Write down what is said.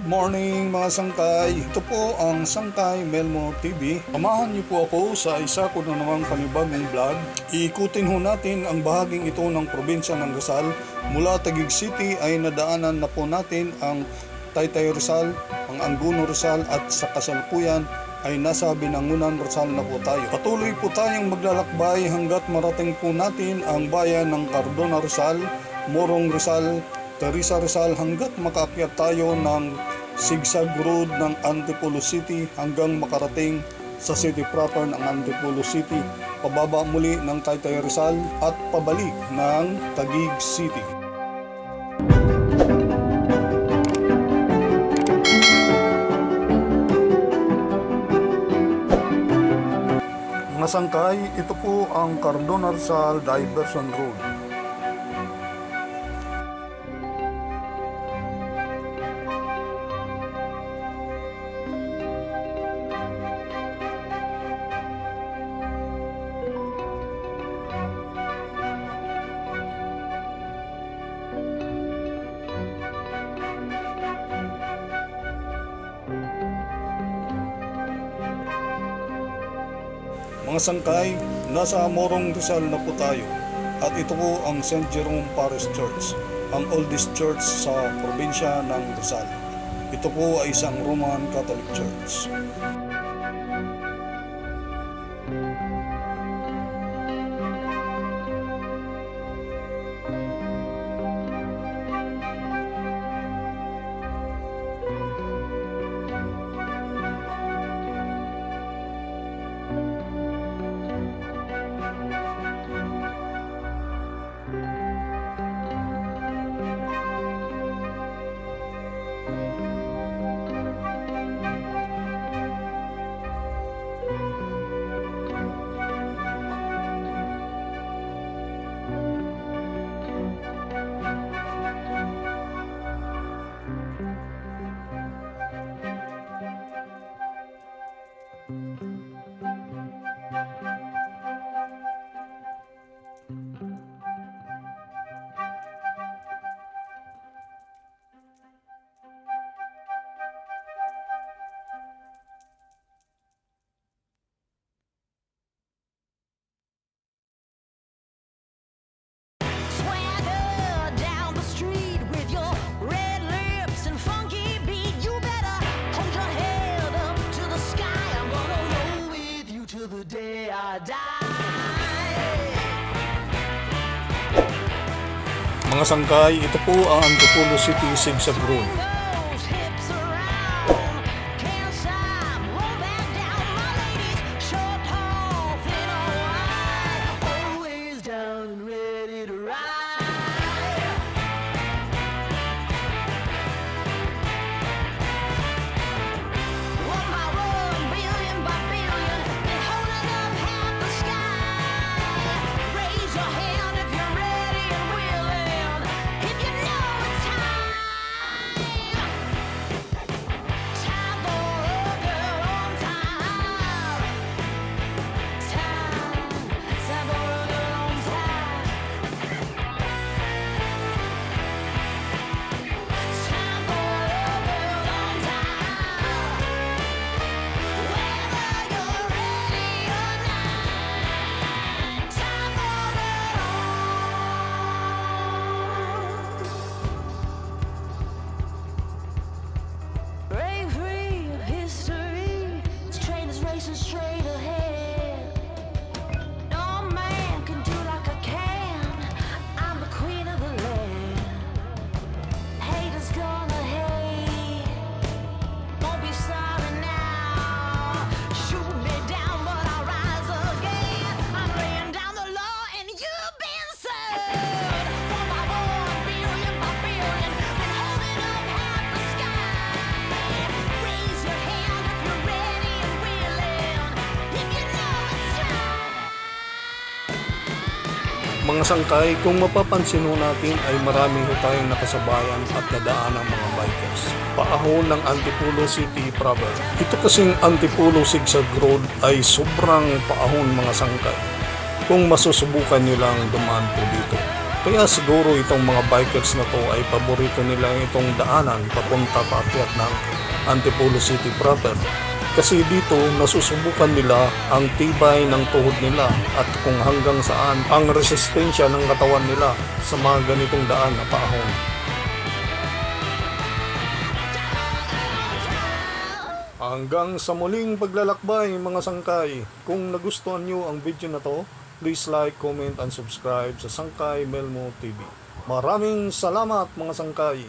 Good morning mga sangkay. Ito po ang Sangkay Melmo TV. Samahan niyo po ako sa isa ko na namang panibagong vlog. Iikutin ho natin ang bahaging ito ng probinsya ng Rizal. Mula Taguig City ay nadaanan na po natin ang Taytay Rizal, ang Anguno Rizal at sa kasalukuyan ay nasa Binangunan Rizal na po tayo. Patuloy po tayong maglalakbay hanggat marating po natin ang bayan ng Cardona Rizal, Morong Rizal, Teresa Rizal hanggat makaakyat tayo ng zigzag road ng Antipolo City hanggang makarating sa city proper ng Antipolo City, pababa muli ng Taytay Rizal at pabalik ng Taguig City. Mga sangkay, ito po ang Cardona Rizal Diversion Road. Mga sangkay, nasa Morong Rizal na po tayo. At ito po ang St. Jerome Parish Church, ang oldest church sa probinsya ng Rizal. Ito po ay isang Roman Catholic Church. Mga sangkay, ito po ang Antipolo City Zigzag Mga sangkay, kung mapapansin ho natin ay marami ho tayong nakasabayan at nadaan ng mga bikers. Paahon ng Antipolo City proper. Ito kasing Antipolo Zigzag Road ay sobrang paahon mga sangkay. Kung masusubukan nyo lang dumaan po dito. Kaya siguro itong mga bikers na to ay paborito nila itong daanan papunta paakyat ng Antipolo City proper. Kasi dito nasusubukan nila ang tibay ng tuhod nila at kung hanggang saan ang resistensya ng katawan nila sa mga ganitong daan na paahon. Hanggang sa muling paglalakbay mga sangkay. Kung nagustuhan nyo ang video na to, please like, comment, and subscribe sa Sangkay Melmo TV. Maraming salamat mga sangkay.